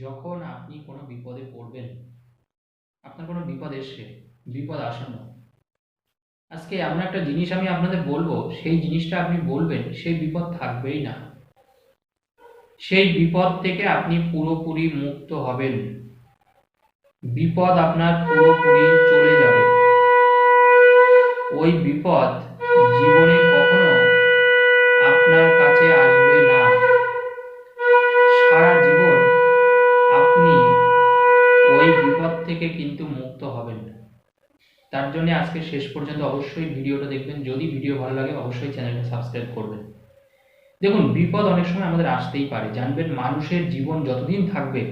যখন আপনি কোনো বিপদে পড়বেন, আপনার কোনো বিপদ এসছে, বিপদ আসন্ন। আজকে এমন একটা জিনিস আমি আপনাদের বলব, সেই জিনিসটা আপনি বলবেন, সেই বিপদ থাকবেই না। সেই বিপদ থেকে আপনি পুরোপুরি মুক্ত হবেন। বিপদ আপনার পুরোপুরি চলে যাবে। ওই বিপদ জীবনে কখনো আপনার কাছে তার জন্য আজকে শেষ পর্যন্ত অবশ্যই ভিডিওটা দেখবেন। যদি ভিডিও ভালো লাগে, অবশ্যই চ্যানেলটা সাবস্ক্রাইব করবেন। দেখুন, বিপদ অনেক সময় আমাদের আসতেই পারে। জানবেন, মানুষের জীবন যতদিন থাকবে,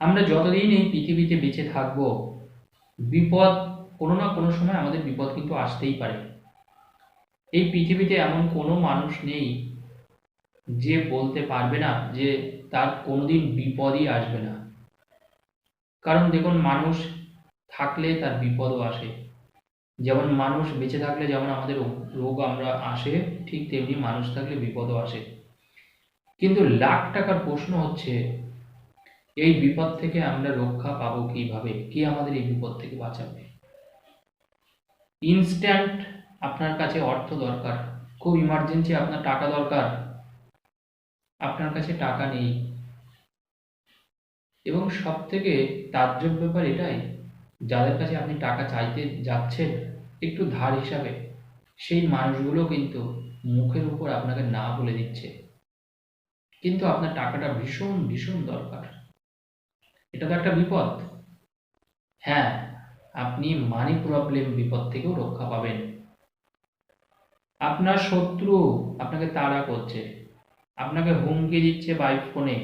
আমরা যতদিন এই পৃথিবীতে বেঁচে থাকব, বিপদ কোনো না কোনো সময় আমাদের বিপদ কিন্তু আসতেই পারে। এই পৃথিবীতে এমন কোনো মানুষ নেই যে বলতে পারবে না যে তার কোনোদিন বিপদই আসবে না। কারণ দেখুন, মানুষ থাকলে তার বিপদও আসে। যেমন মানুষ বেঁচে থাকলে যেমন আমাদের রোগ আমরা আসে, ঠিক তেমনি মানুষ থাকলে বিপদও আসে। কিন্তু লাখ টাকার প্রশ্ন হচ্ছে, এই বিপদ থেকে আমরা রক্ষা পাবো কীভাবে? কে আমাদের এই বিপদ থেকে বাঁচাবে? ইনস্ট্যান্ট আপনার কাছে অর্থ দরকার। খুব ইমার্জেন্সি আপনার টাকা দরকার। আপনার কাছে টাকা নেই। এবং সব থেকে তাজ্জব ব্যাপার এটাই যাদের কাছে আপনি টাকা চাইতে যাচ্ছেন, একটু ধার হিসাবে, সেই মানুষগুলো কিন্তু মুখের উপর আপনাকে না বলে দিচ্ছে। কিন্তু আপনার টাকাটা ভীষণ ভীষণ দরকার। এটা তো একটা বিপদ। হ্যাঁ আপনি মানি প্রবলেম বিপদ থেকেও রক্ষা পাবেন। আপনার শত্রু আপনাকে তাড়া করছে। আপনাকে হুমকি দিচ্ছে বাই ফোনে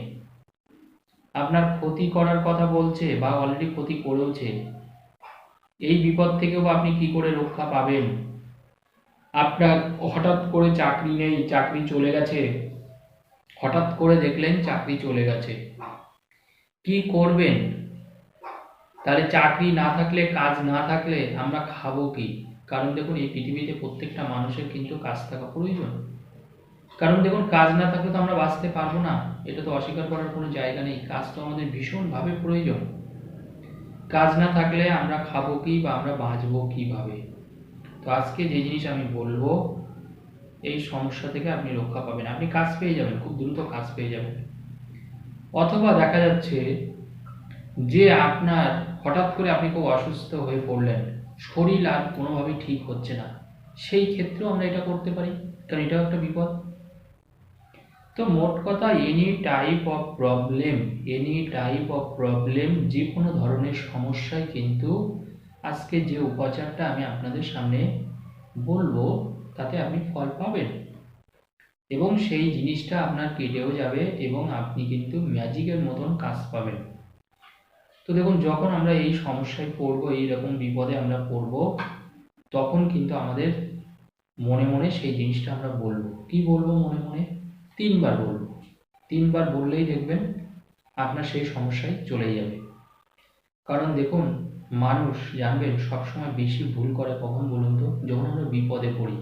আপনার ক্ষতি করার কথা বলছে বা অলরেডি ক্ষতি করেওছে। এই বিপদ থেকেও আপনি কি করে রক্ষা পাবেন? আপনার হঠাৎ করে চাকরি নেই, চাকরি চলে গেছে। হঠাৎ করে দেখলেন চাকরি চলে গেছে। কি করবেন? তাহলে চাকরি না থাকলে, কাজ না থাকলে আমরা খাব কি? কারণ দেখুন, এই পৃথিবীতে প্রত্যেকটা মানুষের কিন্তু কাজ থাকা প্রয়োজন। কারণ দেখুন, কাজ না থাকলে তো আমরা বাঁচতে পারব না। এটা তো অস্বীকার করার কোনো জায়গা নেই। কাজ তো আমাদের ভীষণভাবে প্রয়োজন। কাজ না থাকলে আমরা খাব কি বা আমরা বাঁচবো কীভাবে? তো আজকে যে জিনিস আমি বলব, এই সমস্যা থেকে আপনি রক্ষা পাবেন। আপনি কাজ পেয়ে যাবেন, খুব দ্রুত কাজ পেয়ে যাবেন। অথবা দেখা যাচ্ছে যে আপনার হঠাৎ করে আপনি খুব অসুস্থ হয়ে পড়লেন, শরীর আর কোনোভাবেই ঠিক হচ্ছে না, সেই ক্ষেত্রেও আমরা এটা করতে পারি। কারণ এটাও একটা বিপদ। তো মোট কথা any type of problem any type of problem যে কোনো ধরনের সমস্যায় কিন্তু আজকে যে উপাচারটা আমি আপনাদের সামনে বলব, তাতে আপনি ফল পাবেন। এবং সেই জিনিসটা আপনার কেটেও যাবে এবং আপনি কিন্তু ম্যাজিকের মতন কাজ পাবেন। তো দেখুন, যখন আমরা এই সমস্যায় পড়ব এইরকম বিপদে আমরা পড়ব, তখন কিন্তু আমাদের মনে মনে সেই জিনিসটা আমরা বলব। কি বলব মনে মনে? তিনবার বলব। তিনবার বললেই দেখবেন আপনার সেই সমস্যায় চলে যাবে। কারণ দেখুন, মানুষ জানবেন সবসময় বেশি ভুল করে কখন বলুন তো? যখন আমরা বিপদে পড়ি।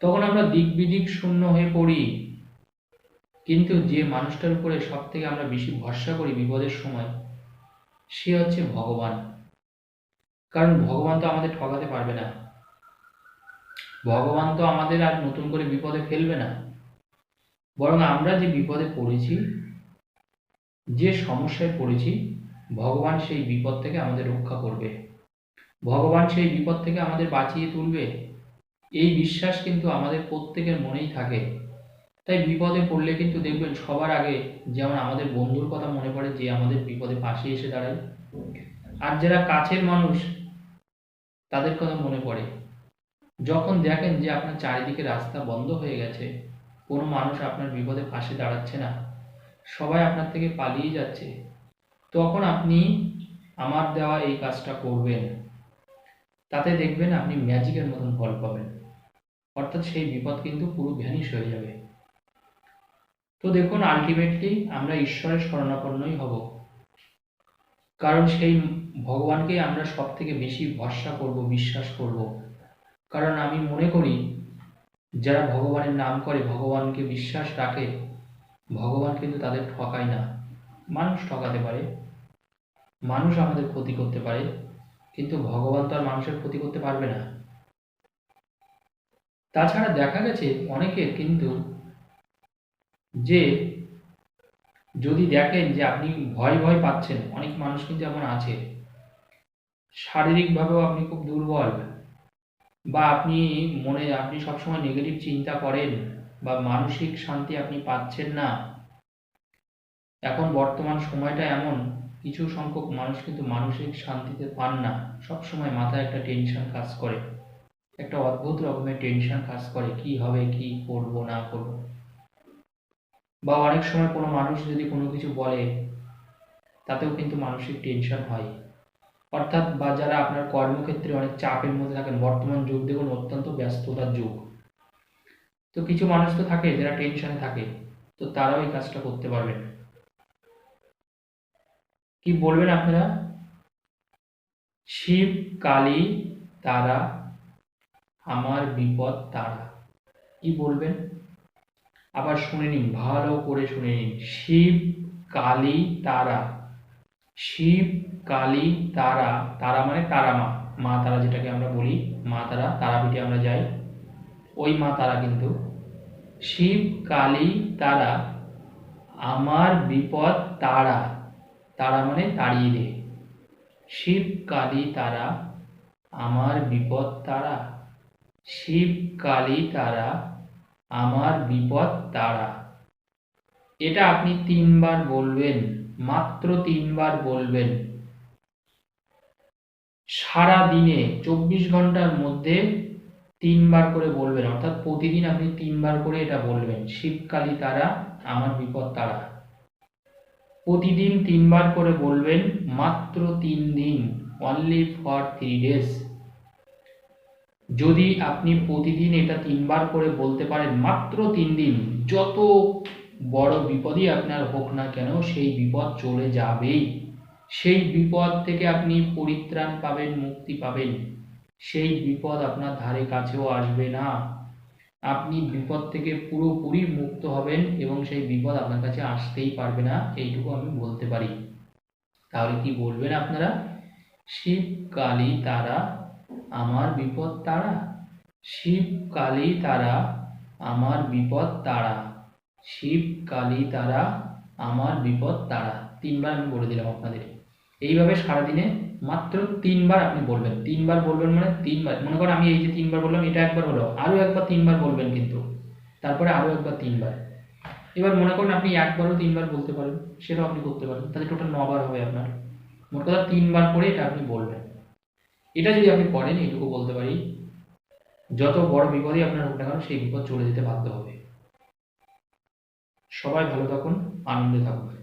তখন আমরা দিক বিদিক শূন্য হয়ে পড়ি। কিন্তু যে মানুষটার উপরে সব থেকে আমরা বেশি ভরসা করি বিপদের সময়, সে হচ্ছে ভগবান। কারণ ভগবান তো আমাদের ঠকাতে পারবে না। ভগবান তো আমাদের আর নতুন করে বিপদে ফেলবে না। বরং আমরা যে বিপদে পড়েছি, যে সমস্যায় পড়েছি, ভগবান সেই বিপদ থেকে আমাদের রক্ষা করবে। ভগবান সেই বিপদ থেকে আমাদের বাঁচিয়ে তুলবে। এই বিশ্বাস কিন্তু আমাদের প্রত্যেকের মনেই থাকে। তাই বিপদে পড়লে কিন্তু দেখবেন সবার আগে যেমন আমাদের বন্ধুর কথা মনে পড়ে যে আমাদের বিপদে পাশে এসে দাঁড়ায়। আর যারা কাছের মানুষ, তাদের কথা মনে পড়ে। যখন দেখেন যে আপনার চারিদিকে রাস্তা বন্ধ হয়ে গেছে কোনো মানুষ আপনার বিপদে পাশে দাঁড়াচ্ছে না। সবাই আপনার থেকে পালিয়ে যাচ্ছে। তখন আপনি আমার দেওয়া এই কাজটা করবেন। তাতে দেখবেন আপনি ম্যাজিকের মতন ফল পাবেন। অর্থাৎ সেই বিপদ কিন্তু পুরো ভ্যানিশ হয়ে যাবে। তো দেখুন আলটিমেটলি আমরা ঈশ্বরের শরণাপন্নই হব। কারণ সেই ভগবানকেই আমরা সব থেকে বেশি ভরসা করব, বিশ্বাস করব। কারণ আমি মনে করি যারা ভগবানের নাম করে, ভগবানকে বিশ্বাস রাখে, ভগবান কিন্তু তাদের ঠকায় না। মানুষ ঠকাতে পারে, মানুষ আমাদের ক্ষতি করতে পারে, কিন্তু ভগবান তো আর মানুষের ক্ষতি করতে পারবে না। তাছাড়া দেখা গেছে অনেকের কিন্তু যে যদি দেখেন যে আপনি ভয় ভয় পাচ্ছেন, অনেক মানুষ কিন্তু এমন আছে। শারীরিকভাবেও আপনি খুব দুর্বল। বা আপনি মনে, আপনি সবসময় নেগেটিভ চিন্তা করেন বা মানসিক শান্তি আপনি পাচ্ছেন না। এখন বর্তমান সময়টা এমন, কিছু সংখ্যক মানুষ কিন্তু মানসিক শান্তিতে পান না। সব সময় মাথায় একটা টেনশন কাজ করে। একটা অদ্ভুত রকমের টেনশন কাজ করে, কি হবে, কি করব, না করব। বা অনেক সময় কোনো মানুষ যদি কোনো কিছু বলে, তাতেও কিন্তু মানসিক টেনশন হয়। অর্থাৎ বা যারা আপনার কর্মক্ষেত্রে অনেক চাপের মধ্যে থাকেন, বর্তমান যুগ দেখুন অত্যন্ত ব্যস্ততার যুগ। তো কিছু মানুষ তো থাকে, যারা টেনশনে থাকে, তো তারাও এই কাজটা করতে পারবেন। কি বলবেন আপনারা? শিব, কালী, তারা, আমার বিপদ, তারা। কি বলবেন? আবার শুনে নিন, ভালো করে শুনে নিন। শিব, কালী, তারা। শিব, কালী, তারা তারা মানে তারা মা। মা, তারা যেটাকে আমরা বলি, মা, তারা তারাপীঠে আমরা যাই। ওই মা, তারা কিন্তু। শিব, কালী, তারা, আমার বিপদ, তারা। তারা মানে তাড়িয়ে দে। শিব, কালী, তারা, আমার বিপদ, তারা। শিব, কালী, তারা, আমার বিপদ, তারা। এটা আপনি তিনবার বলবেন, মাত্র তিনবার বলবেন। সারা দিনে চব্বিশ ঘণ্টার মধ্যে তিনবার করে বলবেন, অর্থাৎ প্রতিদিন আপনি তিনবার করে এটা বলবেন। শিবকালী তারা, আমার বিপদ তারা। প্রতিদিন তিনবার করে বলবেন, মাত্র তিন দিন অনলি ফর থ্রি ডেজ যদি আপনি প্রতিদিন এটা তিনবার করে বলতে পারেন, মাত্র তিন দিন, যত বড় বিপদই আপনার হোক না কেন, সেই বিপদ চলে যাবেই। সেই বিপদ থেকে আপনি পরিত্রাণ পাবেন, মুক্তি পাবেন। সেই বিপদ আপনার ধারে কাছেও আসবে না। আপনি বিপদ থেকে পুরোপুরি মুক্ত হবেন এবং সেই বিপদ আপনার কাছে আসতেই পারবে না, এইটুকু আমি বলতে পারি। তাহলে কি বলবেন আপনারা? শিব কালী তারা আমার বিপদ তারা। শিব কালী তারা আমার বিপদ তারা। শিব, কালী তারা আমার বিপদ তারা। তিনবার আমি বলে দিলাম আপনাদের। এইভাবে সারাদিনে মাত্র তিনবার আপনি বলবেন। তিনবার বলবেন মানে তিনবার। মনে করেন আমি এই যে তিনবার বললাম, এটা একবার হলো। আরও একবার তিনবার বলবেন কিন্তু। তারপরে আরও একবার তিনবার। এবার মনে করেন আপনি একবারও তিনবার বলতে পারেন, সেটাও আপনি করতে পারেন। তাহলে টোটাল নবার হবে আপনার। মোট কথা তিনবার করে এটা আপনি বলবেন। এটা যদি আপনি করেন, এইটুকু বলতে পারি, যত বড় বিপদই আপনার হোক না কেন, সেই বিপদ চলে যেতে বাধ্য হবে। সবাই ভালো থাকুন আনন্দে থাকুন।